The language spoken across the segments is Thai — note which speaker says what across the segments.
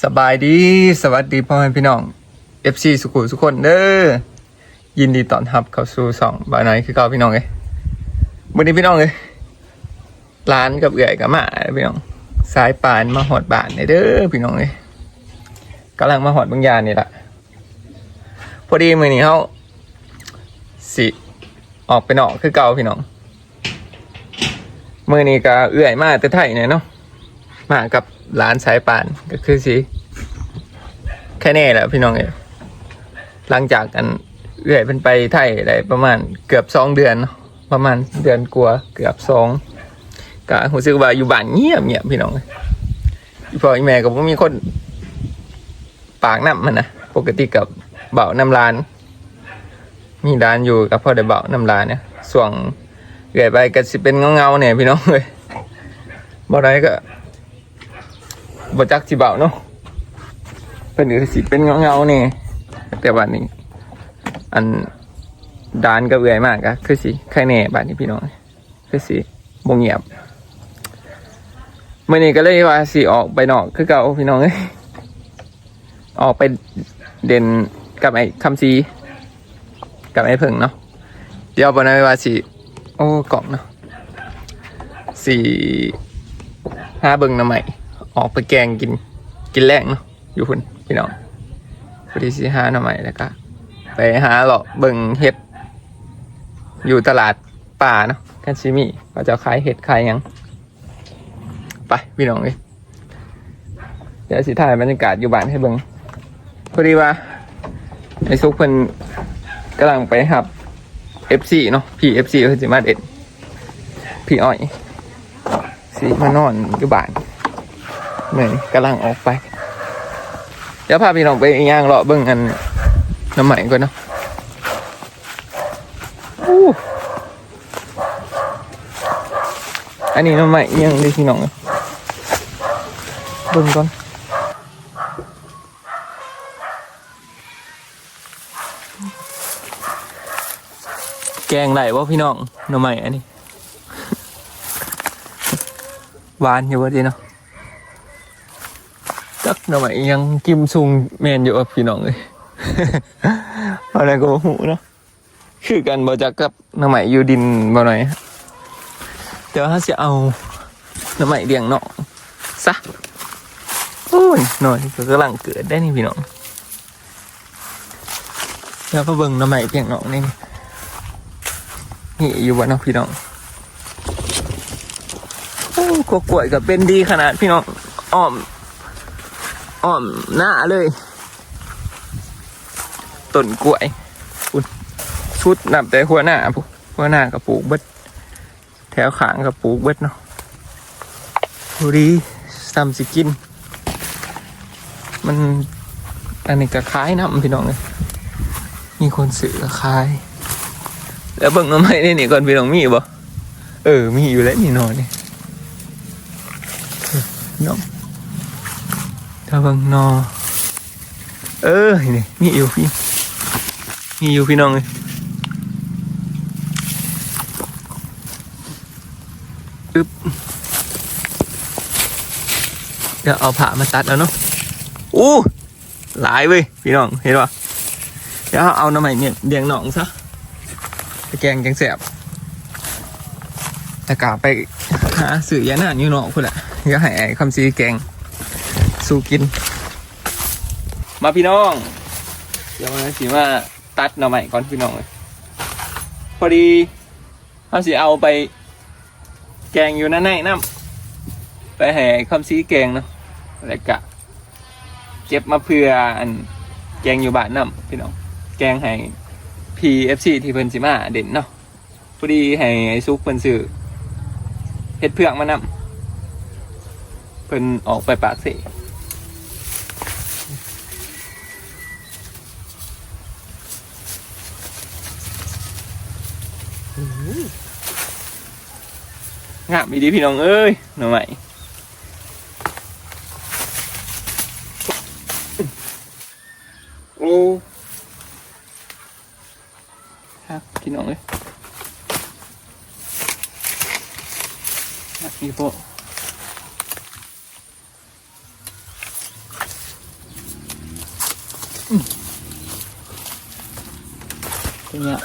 Speaker 1: สบายดี สวัสดีพ่อแม่พี่น้อง FC สุขุมสุขคนเด้อยินดีต้อนรับเข้าสู่สองบาน้อยคือเก่าพี่น้องเอ้ยวันนี้พี่น้องเอ้ยร้านกับเอื่อยกับมาพี่น้องสายปานมาหอดบานเนี่ยเด้อพี่น้องเอ้ยกำลังมาหอดบางยานนี่แหละพอดีมือนี้เขาสิออกไปนอกคือเก่าพี่น้องมือนี้ก็เอื่อยมากแต่ไทยเนี่ยเนาะ มากับร้านสายป่านก็คือสิแค่นี้แหละพี่น้องเอยหลังจากกันเอื่อยเป็นไปไทยได้ประมาณเกือบสองเดือนประมาณเดือนกลัวาเกือบสองก็รู้สึกว่าอยู่บ้านเงียบเงียบพี่น้องเอ้ยพ่อแม่ก็บ่มีคนปากน้ำมันนะปกติกับเบาน้ำลาน มีร้านอยู่กับพ่อได้เบาน้ำลานเนี่ยส่วงเอื่อยไปก็สิเป็นเงาๆเนี่ยพี่น้องเลยบ่ได้ก็ บจักสิเบาเนาะเป็นอือสิเป็นเงาเงาๆนี่แต่บัดนี้ อันดานก็เอื่อยมากอะคือสิใครแน่บัดนี้พี่น้องคือสิบงเงียบเมื่อนี้ก็เลยว่าสิออกไปนอกคือเก่าพี่น้องเอ้ยออกไปเด่นกับไอ้คำซีกับไอ้เพิ่งเนาะเดี๋ยวบนนั้ว่าสิโอ้กล่องเนาะสี่ห้าเบิงน้ำใหม่ ออกไปแกงกินกินแรงเนาะอยู่พุ่นพี่น้องพอดีสิหาหน่อใหม่แล้วก็ไปหาเลาะเบิ่งเห็ด อยู่ตลาดป่าเนาะกันชิมิว่าจะขายเห็ดขายยังไปพี่น้องเลยเดี๋ยวสิถ่ายบรรยากาศอยู่บ้านให้เบิ่งพอดีว่าไอ้ซุกเพิ่นกำลังไปหับ FC เนาะพี่ FC เพิ่นสิมาเด็ดพี่อ้อยสิมานอนอยู่บ้าน เหมือนกำลังออกไป เดี๋ยวพาพี่น้องไปย่างเลาะเบิ้งอันน้ำใหม่ก่อนเนาะอู้อันนี้น้ำใหม่ยังด้พี่น้องเอ้ยเบิ้งก่อนแกงไหลว่าพี่น้องน้ำใหม่อันนี้หวานอยู่ว่าดีเนาะ จักหน่อไม้ยังกิมซุงแมนอยู่กับพี่น้องเลยอะไรก็บ่หูเนาะคือกันบ่จักกับหน่อไม้อยู่ดินบ่หน่อยเดี๋ยวถ้าจะเอาหน่อไม้เลี้ยงเนาะซะโอ้ยหน่อยก็กำลังเกิดได้นี่พี่น้องแล้วก็เบิ่งหน่อไม้เลี้ยงเนาะนี่นี่อยู่บ่เนาะพี่น้องโอ้กกล้วยก็เป็นดีขนาดพี่น้องอ้อม อ้อมหน้าเลยต้นกล้วยพุ่นชุดนับแต่หัวหน้าปุ๊หัวหน้ากับปลูกเบิดแถวขางกับปลูกเบิดเนาะดูดีซำสิกิน มันอันนี้ก็คล้ายน้ำพี่น้องเลยมีคนซื้อคล้าย แล้วเบิ่งน้ำไม้นี่นี่ก่อนพี่น้องมีบ่เออมีอยู่แล้วนี่นอนนี่น้อง ถ้าเบางนอ เออนี่มีอยู่พี่มีอยู่พี่น้องเลยอึ๊บเดี๋ยวเอาผ้ามาตัดแล้วเนาะอู้หลายเว้ยพี่น้องเห็นปะเดี๋ยวเอาน้ำใหม่เนี่ยเดียงหนองซะไปแกงแกงแสบแต่กลับไปหาสื่อยาหนาอยู่หนองคุณแหละเดี๋ยวให้ไอ้คำซีแกง สู้กิน มาพี่น้อง เดี๋ยวมาสิมาตัดหน่อใหม่ก่อนพี่น้องเลยพอดีเขาสิเอาไป แกงอยู่นั่นไหนน้ำไปแห่คำซีแกงเนาะแล้วกะ เก็บมาเพื่ออันแกงอยู่บ้านน้ำพี่น้อง แกงให้ PFC ที่เพิ่นสิมาเด่นเนาะพอดีให้ไอซุกเพิ่นซื้อเฮ็ดเพือกมานำเพิ่นออกไปปากเส งามอีดีพี่น้องเอ้ยหน่อใหม่โอ้ครับพี่น้องเอ้ยอีโปเนี่ย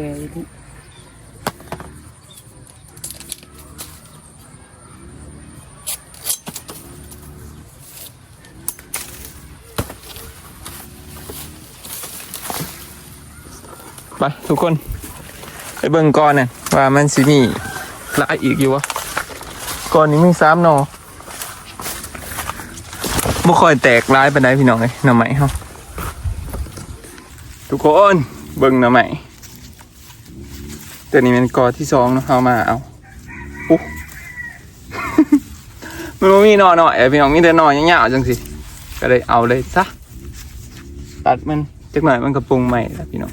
Speaker 1: โอเคดิไปทุกคน ไปเบิ่งก่อนน่ะว่ามันสิมีหลายอีกอยู่วะก่อนนี้มีสามนอบ่ค่อยแตกร้ายไปานพี่น้องเอ้ยหน่อไม้เฮาทุกคนเบิ่งหน่อไม้ ตัวนี้เป็นกอที่สองเนาะเอามาเอาอุ๊มันบ่มีหน่อหน่อยอพี่น้องมีแต่หนอยาวๆจังสิก็เลยเอาเลยซะตัดมันจักหน่อยมันก็ปรุงใหม่ละพี่น้อง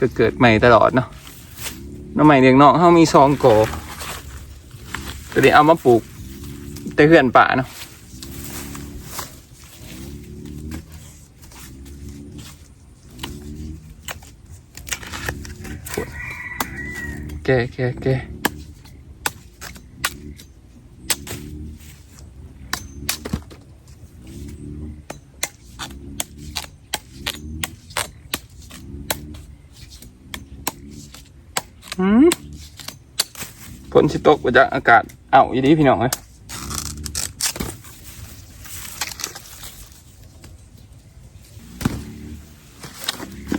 Speaker 1: ก็เกิดใหม่ตลอดเนาะหน่อไม้เลี้ยงน้องเฮามีสองกอก็เลยเอามาปลูกแต่เพื่อนป่าเนาะ แกะแกะแกะหืมฝนสิตกมาจากอากาศเอาอีดีพี่น้องเลย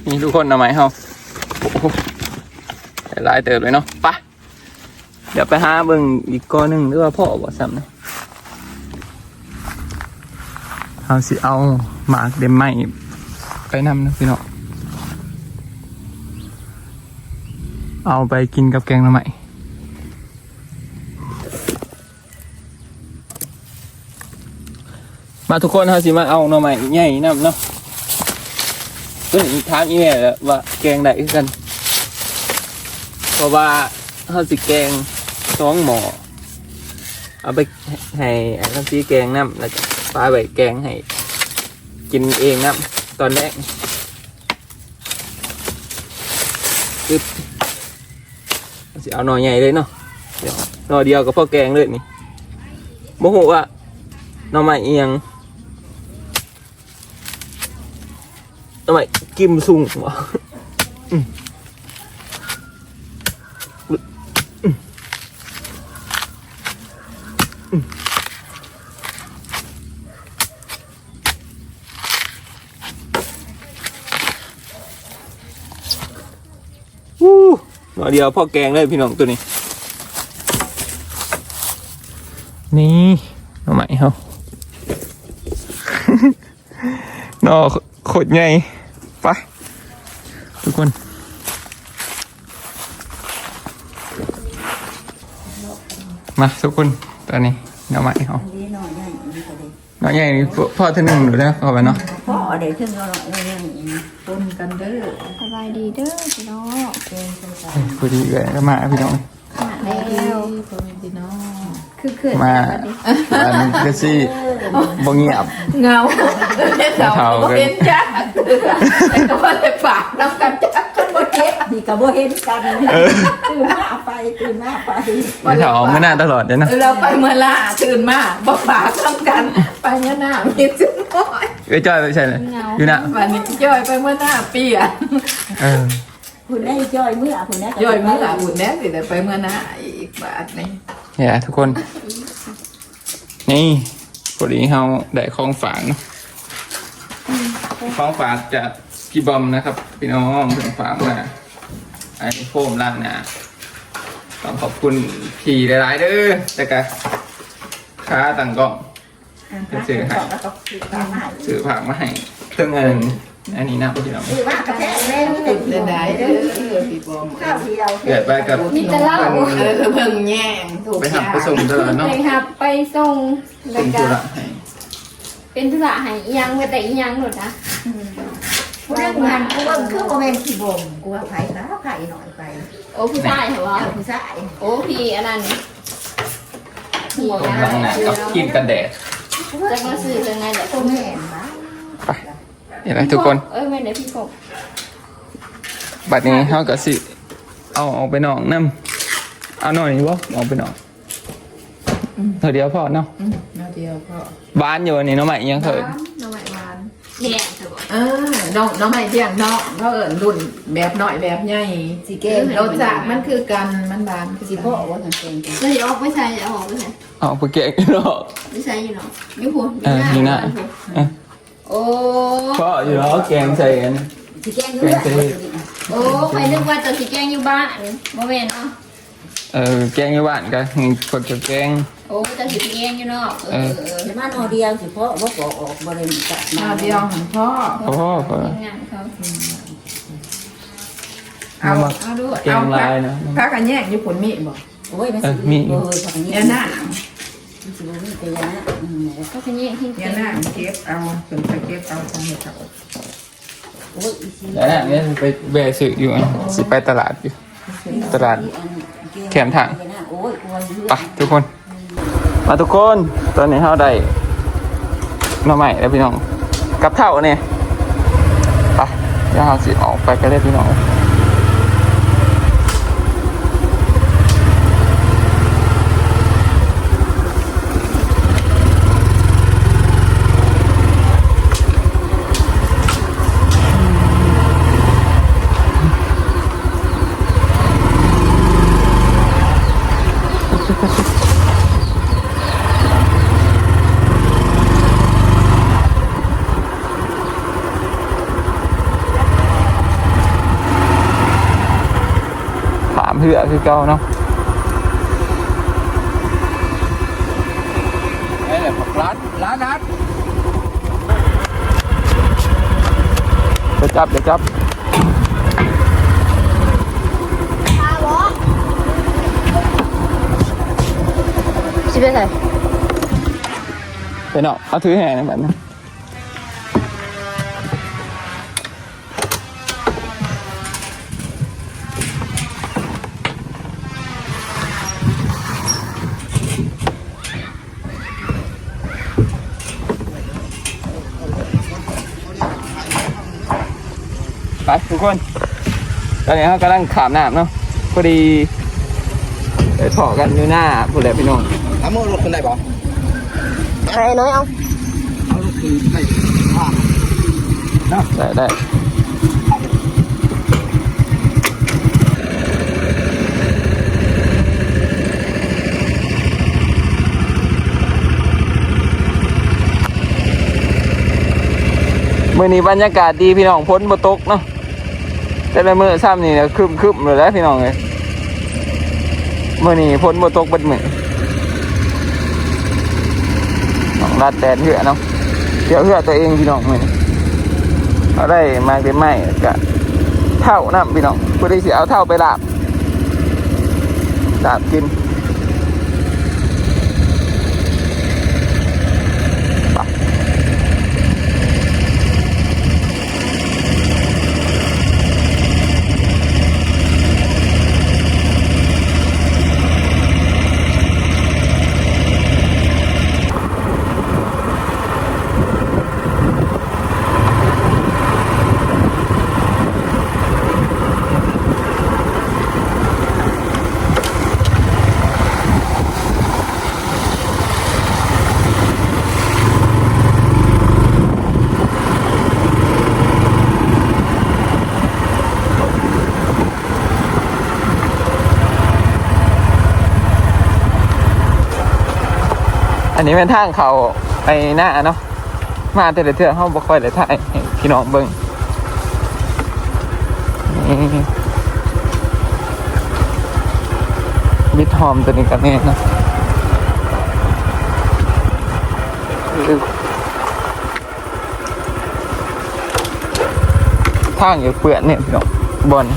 Speaker 1: นี่ทุกคนเอาไหมเฮาโอ้ หลายเติบเลยเนาะไปะเดี๋ยวไปหาเบิ่งอีกก้อนหนึ่งหรือว่าพ่อบอกซ้ำนะเอาสิเอาหมากเดมไม้ไปนำนะพี่เน้องเอาไปกินกับแกงหน่อไม้มาทุกคนเขาสิมาเอาหน่อไม้ใหญ่นำเนาะเพิ่นถามอีแม่แล้วว่าแกงได้คือกัน ราะว่าเขาสิแกงสองหมอเอาไปให้ไอ้น้ำซีแกงน้ำแล้วก็ปลาใบแกงให้ กินเองน้ำตอนแรกคือสิเอาหน่อใหญ่เลยเนาะเดี๋ยวหน่อเดียวกับพ่อแกงเลยนี่โมโหว่าหน่อไม้เอียงหน่อไม้กิมซุงวะ วู้หน่อเดียวพ่อแกงเลยพี่น้องตัวนี้ นี่หน่อใหม่เขาหน่อโคตรใหญ่ไปทุกคนมาทุกคน ตอนนี้หน่อใหม่เขา
Speaker 2: นี่หน่อยใหญ่นี่ก็ดี
Speaker 1: หน่อใหญ่นี่พ่อพ่อเท่านึงหรือแล้วเข้าไปเนาะ
Speaker 2: พ่อเดี๋ยวถึงเราเรื่องปนกันเด้อ
Speaker 3: สบายดีเด้อพี่น้อง
Speaker 2: เกงใส่กัน
Speaker 1: เอ้ยพอดีเลยก็มาพี่น้อง
Speaker 3: มาแล้ว
Speaker 2: พ่อแม่พี่น้อง
Speaker 3: คือเขื่อน
Speaker 1: มา
Speaker 3: แบบนี้
Speaker 1: อันก็สิบ่เงียบ
Speaker 3: เงา
Speaker 1: เท่ากัน
Speaker 3: เป็นจ้าแต่ก็ว่าแต่ปากน้ำกันจ้าคนหมด เก็บ
Speaker 2: นี่ก็บ่เห็นกันตื่นมาไปตื่นมาไป
Speaker 1: ไม่เท่าไม่น่าตลอดเลยนะ
Speaker 3: เราไปเมื่อล่าตื่นมาบอกปากน้ำกัน ไปเมื่อหน้ามีจุดน้อย
Speaker 1: เอ้ยจอยไปใช่เลยอยู่นะ
Speaker 3: วันนี้ย่อยไปเมื่อหน้าเปีย
Speaker 1: เออ
Speaker 2: คุณได้จ้อยเมื่อคุณได้
Speaker 3: ย่อยเมื่ออุ่นแน่สิแต่ไปเมื่อหน้าอีกบาทนี่
Speaker 1: เนี่ยทุกคน นี่พอดีเราได้ของฝากเนาะของฝากจา กพี่บอมนะครับ พี่น้องเพิ่งฝากมาไอ้โฟมล้างหน้าต้องขอบคุณพี่หลายๆเด้อแต่ก็ค้าต่างกล้อง
Speaker 2: ซื้อให้แล้วก็ซื้อตามให้
Speaker 1: ซื้อผักมาให้เครื่องเงินอันนี้นะพี่น้อง
Speaker 2: ซื้อมากระแทกแรงเล
Speaker 3: ตื่
Speaker 2: ย
Speaker 3: นได้เด้อพี่บอม
Speaker 2: ข้าวเดียว
Speaker 1: เกิดไปกับ
Speaker 3: มีแต่เล่าเออเพิ่งแย่งถูก
Speaker 1: ไปหับไปส่งตลอดเนาะ
Speaker 4: ไปครับไปส่งแล้
Speaker 1: เป็
Speaker 4: วนก็
Speaker 1: ธุระให้
Speaker 4: เป็นธุระให้อีหยังไปแต่อีหยังหนดนะ
Speaker 2: กูนั่งงานกูว่าคือโมเมนต์ที่บ่มกูว่าไผ่แล้วไผ่หน่อยไป
Speaker 3: โอ้ผู้ชายเหรอวะ
Speaker 2: เอาผู้ชาย
Speaker 3: โอ้พี่อันนั้นพี่
Speaker 1: กำลังหนักกับกินกันแดด
Speaker 3: จะมาซื้อยังไงเดี๋ยว
Speaker 2: ตัวแม่นบ้า
Speaker 1: เห็นไหมทุกคน
Speaker 3: เอ้ยไม่เดี๋ยวพี่ผม
Speaker 1: บัดนี้เขาก็สิ เอาออกไปนอกน้ำเอาหน่อยบ่เอาไปนอกเธอเดียวพอเนาะ
Speaker 2: นาเดียวก็
Speaker 1: บ้านอยู่อันนี้เนาะใหม่ยังเคย
Speaker 2: น้องใหม่วาน
Speaker 3: แย่เถอะบอก
Speaker 4: เออน้องน้องใหม่เที่ยงเนาะเขาเอิญรุ่นแบบหน่อยแบบใหญ่
Speaker 2: สีแก้ม
Speaker 4: รสชาติมันคือกันมันบานคือ
Speaker 2: สี
Speaker 4: กัน
Speaker 2: พ่อว่าทางแกง
Speaker 3: จะออกไม่ใช่จะออกไม่ใช่
Speaker 1: เอาไปเกะเนาะ
Speaker 3: ไม่ใช่อยู่เนาะอยู่หัว
Speaker 1: เอออยู่หน้า
Speaker 3: โอ้
Speaker 1: พ่ออยู่แล้วแกงใส่กัน
Speaker 2: สีแก้มเนื้อ
Speaker 3: โอ้ไปนึกว่าจะสีแกงอยู่บ้านโมเมนเนาะ
Speaker 1: เออแกงอยู่บ้านกันคนจะแกง
Speaker 3: โอ้จะสีแกงอยู่เนาะเออ
Speaker 2: จะมาหนอเดียวสิพ่อว่าก็ออกบริเวณจัด
Speaker 4: ห
Speaker 2: มา
Speaker 4: น้าเดียวของพ่อ
Speaker 1: พ่อพ่อ
Speaker 3: งานเขา
Speaker 4: เอา
Speaker 1: เอามา
Speaker 4: เอาดู
Speaker 1: แก
Speaker 4: เอา
Speaker 1: ง
Speaker 4: พั
Speaker 1: ลากยนะ
Speaker 4: พักกันแยกญี่ปุ่นมีบอก
Speaker 2: โอ้ยมันสิโอ้ยทางนี้
Speaker 4: ยาหน้า
Speaker 2: สิบ่มีแต่ยาอืม
Speaker 3: ก็เป็นยี่ที่
Speaker 4: ยาหน้าเก็บเอาเป็นไปเก็บเอาของเห็ดเขา
Speaker 2: โอ้ยอีสิ
Speaker 1: แล้วเนี่ยไปแบะซื้ออยู่อะสิไปตลาดอยู่ ตลาดแคมทาง
Speaker 2: โอ้ยกลัวอยู่
Speaker 1: ไปทุกคน มาทุกคนตอนนี้เฮาได้หน้อใหม่แล้วพี่น้องกับเท่าเนี่ยไปเดี๋ยวเราสิออกไปกันเลยพี่น้อง เพื่อคือเก่าเนาะนี่แหละร้านร้านนัดเดี๋ยวจับเดี๋ยวจับ
Speaker 3: ชิบะใส่
Speaker 1: ไปเนาะเอาถือแห่นะแบบนี้ ทุกคน ตอนนี้เขากำลังขามน้ำเนาะพอดีไปถอกันอยู่หน้าผู้ใดพี่น้อง
Speaker 5: ถามว่ารถคนไหนบอก
Speaker 3: ใครน้อยเอา
Speaker 5: เอารถคนไหนว่า
Speaker 1: ได้ได้มื่อนี้บรรยากาศดีพี่น้องพ้นบตกเนาะ แต่ละมือซ้ำนี่นะคึมคึมๆเลยแล้วพี่น้องเลยมื่อนี้พ้นบตกเบัดมือน้องรัดแตนเหือเนาะเดี๋ยวเหือตัวเองพี่น้องมือเอาได้มาเป็นไม้กะเท่าน้ำพี่น้องผู้ที่สิเอาเท่าไปลาบลาบกิน อันนี้เป็นทางเขาไปหน้าเนาะมาแต่ละเทื่อเขาบ่ค่อยได้ถ่ายพี่น้องเบิ่งนี่บิดหอมตัวนี้กันแน่นะทางอยู่เปื่อนเนี่ยพี่น้องบน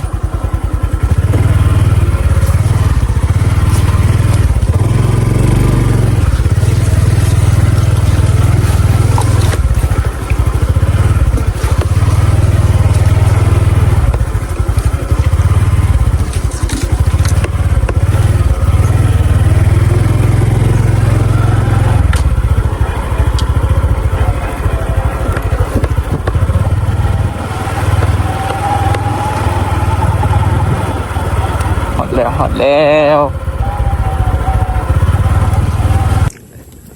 Speaker 1: แล้ว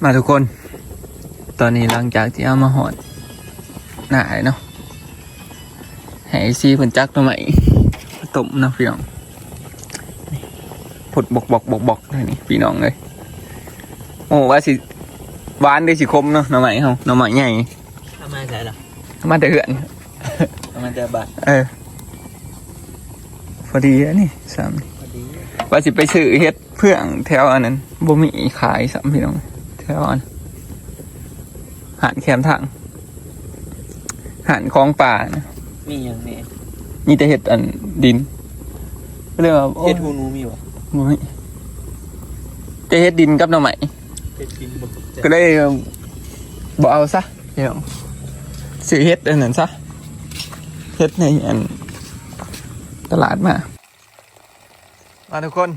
Speaker 1: มา ทุกคน ตอนนี้หลังจากที่เอามาหอดหนาเนาะให้ซีเพิ่นจักตัวใหม่ต้มเนาะพี่น้องผดบกบกบกบกเลยนี่พี่น้องเลยโอ้ว่าสิหวานได้สิคมเนาะหน่อใหม่เฮาหน่อใหม่ใหญ่
Speaker 5: ทำไมใช่ล่ะ
Speaker 1: มาแต่เหือน
Speaker 5: ทำไมจะบัด
Speaker 1: เออพอดีอะนี่สาม
Speaker 5: พอดี
Speaker 1: ว่าสิไปซื้อเฮ็ดเพื่องแถวอันนั้นบ่มีขายสามพี่น้อง แถวอันหานแคมทางหานของป่านะ
Speaker 5: มีอย่างนี้
Speaker 1: มีแต่เห็ดอันดินก็เลยว่าโอ้
Speaker 5: เฮ็ดหูหนูมีบ่
Speaker 1: บ่มีจะเฮ็ดดินกับหน่อไม้
Speaker 5: เฮ็ดกินบ่
Speaker 1: ก็เลยบ่เอาซะพี่น้องซื้อเฮ็ดอันนั้นซะเฮ็ดในอันตลาดมา มาทุกคน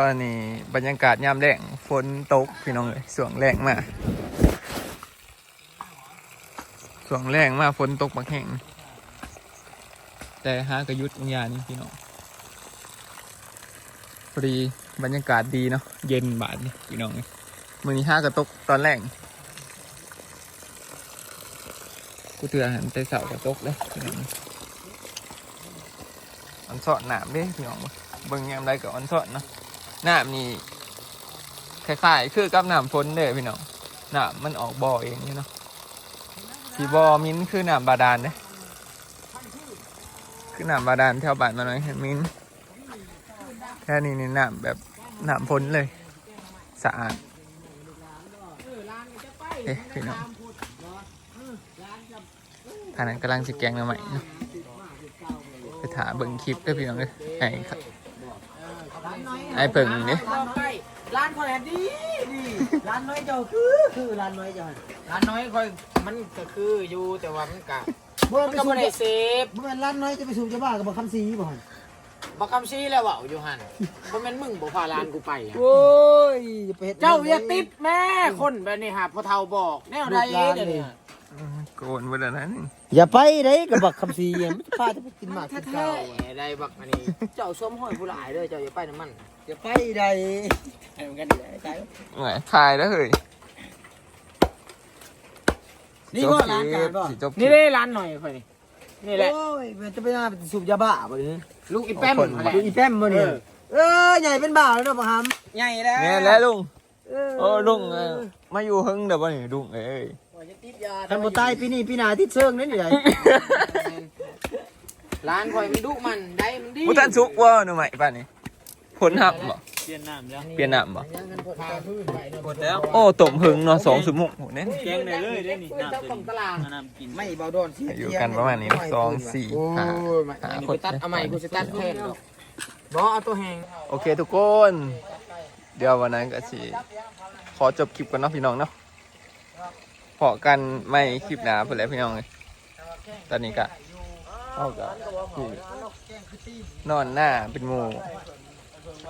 Speaker 1: ตอนนี้บรรยากาศยามแรงฝนตกพี่น้องเลยสวงแรงมากสวงแรงมากฝนตกบักแห้งแต่หากระยุทธ์ยานี่พี่น้องพอดีบรรยากาศดีเนาะเย็นบาดนี่พี่น้องเลยมือนี้ห้ากระตกตอนแรกกูเตือนหันแต่เสากระตกเลยพี่น้องมันสอดหนามด้พี่น้องเบิ่งยามใดกับอันสอดเนาะ นามนี่คล้ายๆคือกับหนามฝนเด้อพี่น้องหนามมันออกบ่อเองนี่เนาะสีบ่อมิ้นคือหนามบาดาลเด้คือหนามบาดาลแถวบ้านมาหน่อยเห็นมิ้นแค่นี้นี่หนามแบบหนามพ้นเลยสะอาดเอ๊ะพี่น้องทางนั้นกำลังจะแกงมาใหม่เนาะไปถาเบิ่งคลิปด้วยพี่น้องเลยไอ้ครับ ไอ้เบิ่งนี่
Speaker 5: ร้านคอยดีดีร้านน้อยเจ้าคือคือร้านน้อยเจ้าร้านน้อยคอยมันก็คืออยู่แต่ว่ามันก็มันก็บ่ได้เซฟ
Speaker 6: เมื่อร้านน้อยจะไปสูบจะบ้ากับบักคำซีบ่หัน
Speaker 5: บ่คำชี้แล้วเว้าอยู่หั่นบ่แม่นมึงบ่พาร้านกูไปอะ
Speaker 6: โอ้ยอย่าไปเฮ็ด
Speaker 5: เจ้าอย่าติดแม่คนแบบนี้ครับพอเฒ่าบอกแนวใดเดี๋ยวนี้
Speaker 1: โกนไปแล้วนะนี่
Speaker 6: อย่าไปได้กับบักคำซีอะมันจะพาจะไปกินหมากกิน
Speaker 5: แท้
Speaker 6: ข้าว
Speaker 5: ๆได้บักอันนี้ เจ้าส้มห้อยผู้หลายเด้อเจ้าอย่าไปน้ำมัน
Speaker 6: อย่าไปได้ให้มันกันได้ใจ
Speaker 1: ไงถ่ายแล้วเฮ้ย
Speaker 6: นี่ก็ร้านการบ่
Speaker 1: จบค
Speaker 5: นี่
Speaker 1: ป
Speaker 5: ได้ร้านหน่อยค่อยนี่นี่แหละ
Speaker 6: โอ้ยมันจะไปน่าไปสูบยาบ้าบ่นี่
Speaker 5: ลูกอีแป้ม
Speaker 1: คน
Speaker 5: นั่นแหละ
Speaker 6: ดูอีแป้มบ่นี่
Speaker 5: เออ
Speaker 6: เออใหญ่เป็นบ่าวแล้วเนาะบ่ฮัม
Speaker 5: ใหญ่แล้ว
Speaker 1: เนี่ยแล้วลุง
Speaker 6: เออ
Speaker 1: โอ้ลุงเอ้ยมาอยู่หึงเดี๋ยวบ่นี่ลุงเอ้ย
Speaker 6: คันบ่ตายปีนี้ปีหน้าที่เชิงนั่นนี่ได้
Speaker 5: ร้านคอยมันดุมันได้มันดี
Speaker 1: มุตันสุกว่าหนูใหม่ป่ะนี่ผลหับบ่
Speaker 5: เปลี่ยนน้ำจ้ะ
Speaker 1: เปลี่ยนน้ำบ่
Speaker 5: พาพื้นไปหมดแล้ว
Speaker 1: โอ้ตมหึงเนาะสองสมุกโหเน้น
Speaker 5: แกงได้เลยได้นี่น้ำเจ้าของตลาดน้ำกิน
Speaker 6: ไม่เบาโดนเสี
Speaker 1: อยู่กันประมาณนี้เนาะสองสี่
Speaker 5: โอ้
Speaker 1: ห้าย
Speaker 5: อันนี้กูตัดเอาใหม่กูจะตัดแทนหรอกบอเอาตัวแหง
Speaker 1: โอเคทุกคน เดี๋ยววันนั้นก็สิขอจบคลิปกันเนาะพี่น้องเนาะ พอกันไม่คลิปหนาเพื่อนแหล้วพี่น้องเลยตอนนี้ก็เอากับนอนหน้าเป็นหมู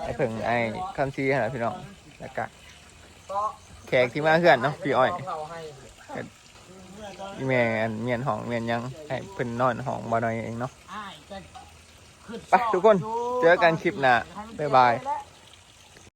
Speaker 1: ไอ้เพิ่งไอ้คำซีหาพี่น้องแล้วก็แขกที่มาเพื่อนเนาะพี่อ้อยอีเมนเมียนห้องเมียนยังให้เพิ่นนอนห้องบ่หน่อยเองเนาะไปทุกคนเจอกันคลิปหน้าบ๊ายบาย